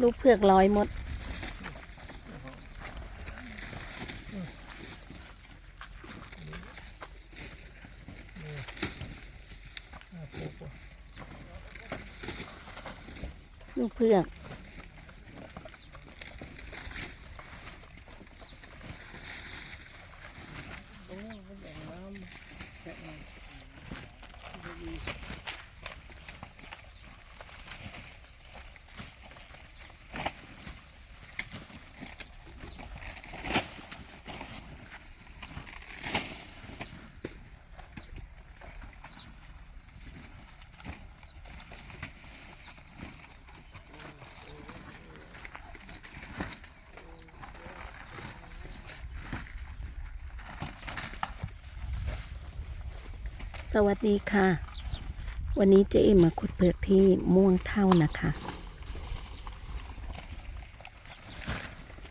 ลูกเผือกลอยหมด ลูกเผือก สวัสดีค่ะ วันนี้เจ๊อิ่มมาขุดเปลือกที่ม่วงเท่านะคะ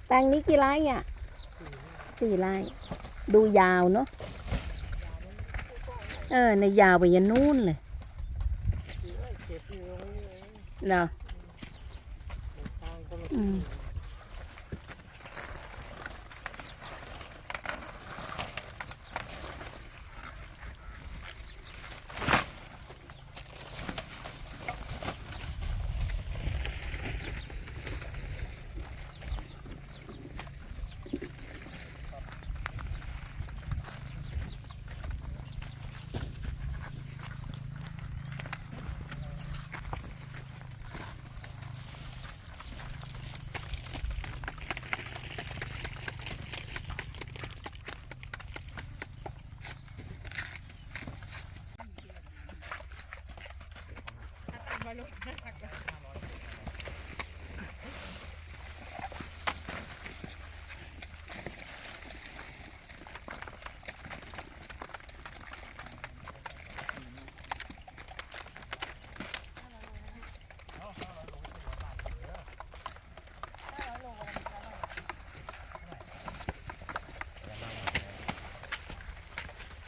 แปลงนี้กี่ไร่อะสี่ไร่ดูยาวเนาะเออในยาวไปยันนู่นเลยเนาะอืม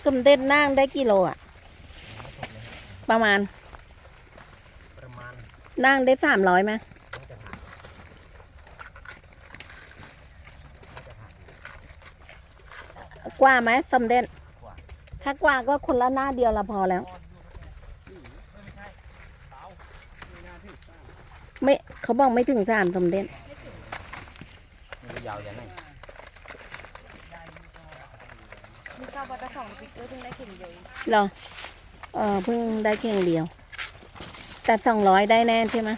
สมเด็จนั่งได้กี่โลอะประมาณ ประมาณนั่งได้สามร้อยไหมน่าจะผ่านน่าจะผ่านกว่าไหมสมเด็จกว่าถ้ากว่าก็คนละหน้าเดียวละพอแล้ว ไม่เขาบอกไม่ถึงสามสมเด็จมันจะยาวอย่างไร มีข้าวบัตรสองปิกเกอร์ถึงได้เข่งเดียวเองเหรอเออเพิ่งได้เพียงเดียว แต่สองร้อยได้แน่ใช่ไหม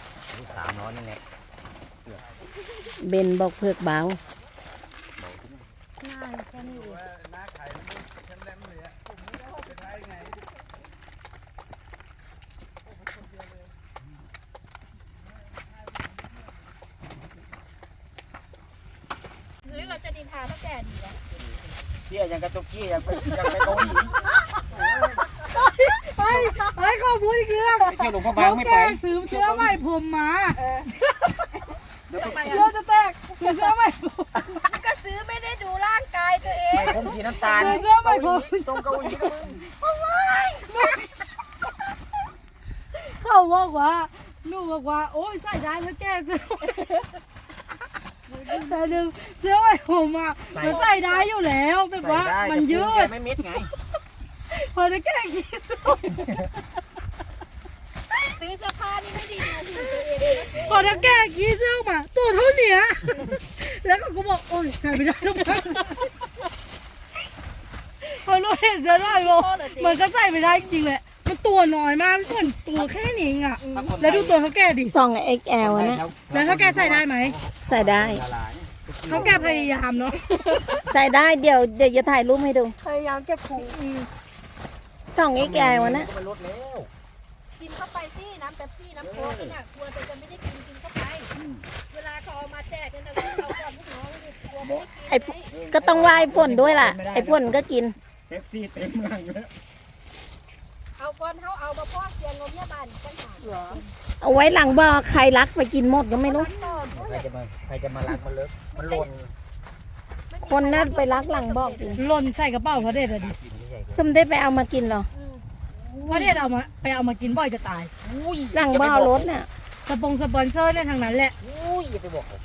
สามร้อยนี่แหละเบนบอกเผือกเบาง่ายแค่นี้เลยหรือเราจะดินทาเท่าแก่ดีนะ เที่ยยังกระตุกกี้ยังไปยังไปเกาหลีไปไปขอพูดอีกเรื่องไปเที่ยวหลวงพ่อบางไม่แกไปซื้อเสื้อใหม่ผมมาเดี๋ยวไปเสื้อจะแตกซื้อเสื้อใหม่ผมก็ซื้อไม่ได้ดูร่างกายตัวเองไปผมสีน้ำตาลซื้อเสื้อใหม่ผมตรงเกาหลีนะมึงเขาบอกว่าหนูบอกว่า โอ้ยใส่ได้แล้วแกซื้อ แต่ดึงเสื้อใหม่ผมอะมันใส่ได้อยู่แล้วแบบว่าใส่ได้มันยืแต่ดไม่มิดไงพอจะแก้ขี้ซื้อซื้อเสื้อผ้านี่ไม่ดีดูหุ่นตัวเองเลยนะเจ๊พอจะแก้ขี้ซื้อออกมาตัวเท่าเนี้ยแล้วเขาก็บอกโอ้ยใส่ไม่ได้หรอกมั้งพอรู้เห็นเสื้อใหม่ผมโทษเหรอเจ๊มันก็ใส่ไม่ได้จริงๆแหละมันตัวน้อยมากมันเหมือนตัวแค่นี้เองอะแล้วดูตัวเขาแก่ดิสอง XL นะแล้วเขาแก่ใส่ได้ไหมใส่ได้ ละลายเขาแก่พยายามเนาะใส่ได้เดี๋ยวเดี๋ยวจะถ่ายรูปให้ดูพยายามเก็บพุงสอง XL นะก็ไปลดแล้วกินเข้าไปสิน้ำเป๊ปซี่น้ำโค้กเนี่ยกลัวแต่จะไม่ได้กินกินเข้าไป เวลาเขาเอามาแจกกันจะเราก่อนลูกน้องดิกลัวไม่ได้กินไอ้ฝก็ต้องว่าไอ้ฝนด้วยล่ะ ไอ้ฝนก็กิน เป๊ปซี่เต็มหลังแล้วเอา ก่อนเขาเอามาพอกเสียงงมเนี่ยบานปัญหาเหรอเอาไว้หลังบ่อใครรักไปกินหมดก็ไม่รู้ต่อใครจะมาใครจะมารักมันเลิกมันหล่นคนนั่นไปรักหลังบ่อกินหล่นใส่กระเป๋าพระเดชอะดิกินไม่ใหญ่สมเด็จไปเอามากินเหรอพระเดชเอามาไปเอามากินบ่อยจะตายหลังบ่อรถน่ะสปงสปอนเซอร์เนี่ยทางนั้นแหละอุ้ยอย่าไปบอกผม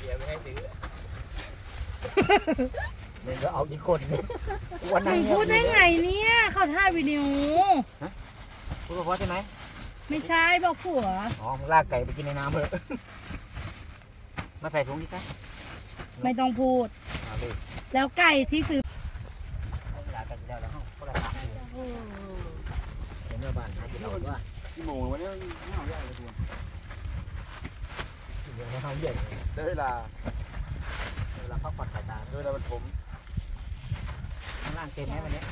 เดี๋ยวไม่ให้ซื้อ เดี๋ยวก็เอาอีกคนนึงวันมึนั้นงพูดได้ไงเนี่ยเขาถ่ายวิดีโอพูดเพราะใช่ไหมไม่ใช่บอกผัวอ๋อมึงลากไก่ไปกินในน้ำเลยมาใส่ถุงดิซะไม่ต้องพูด เอาเลยแล้วไก่ที่ซื้อเอาเวลาไก่กินแล้วแล้วห้องก็ละสามถุงเดี๋ยวเมื่อบ้านหากินเราด้วยกี่โมงวันนี้ไม่เอาใหญ่เลยคุณเดี๋ยวเขาใหญ่ได้เวลาเวลาพักผ่อนสายตาได้เวลาเป็นผมข้าง ล่างเต็มไหมวันนี้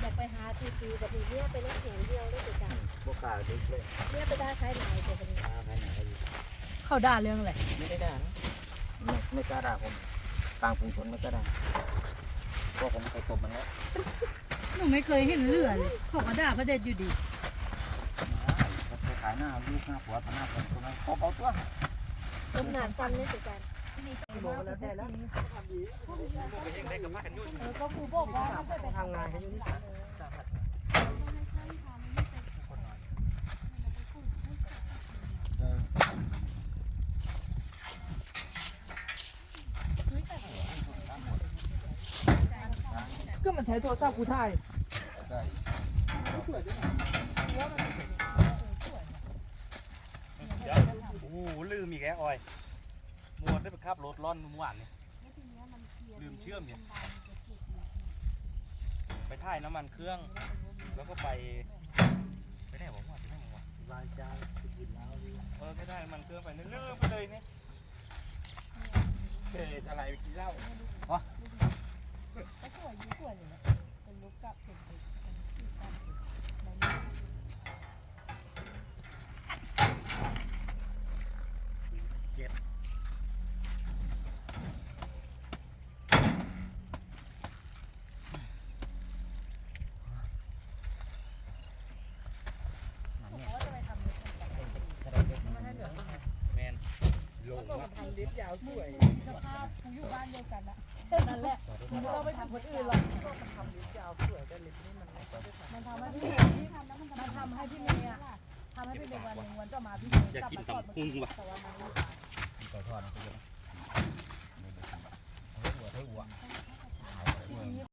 อยากไปหาทีทีแบบนี้เนี่ยไปเล่นเสียงเดียวได้ด้วยกันพวกกาดิเลยเนี่ยไปได้ใช้ไหนตัวนี้กาใครไหนเขาด่าเรื่องอะไรไม่ได้ด่านะไม่ไม่กล้าด่าผมกลางฝูงชนไม่กล้าด่าเพราะผมเคยตบมันแล้วหนูไม่เคยเห็นเลือเลยเขาก็ด่าพระเด็ดอยู่ดีไปขายหน้าลูกหน้าผัวตหน้าผมตรงนั้นเขาเอาตัวต้มหนานฟัน นี่ด้วยกันทำงานให้ยุ่งก็มันใช้โทรศัพท์กูถ่ายโอ้ลืมอีกแล้วออย มัวได้ไปขับรถร่อนเมื่อวานเนี่ยลืมเชื่อมเนี่ยไปถ่ายน้ำมันเครื่อง แล้วก็ไปไปไหนวะเมื่อวานไปไหนวะวางใจกินแล้วเออไปถ่ายน้ำมันเครื่องไปเนี่ยลืมไปเลยเนี่ยเกิดอะไรกินเหล้าแม นั่นแหละเราไปทำคนอื่นหรอกมันทำให้พี่เมย์มันทำให้พี่เมย์อะทำให้พี่เมย์วันหนึ่งวันต่อมาพี่เมย์อยากกินกลับมาตำพุงว่ะแต่ว่ามันไก่ทอดนะคุณผู้ชม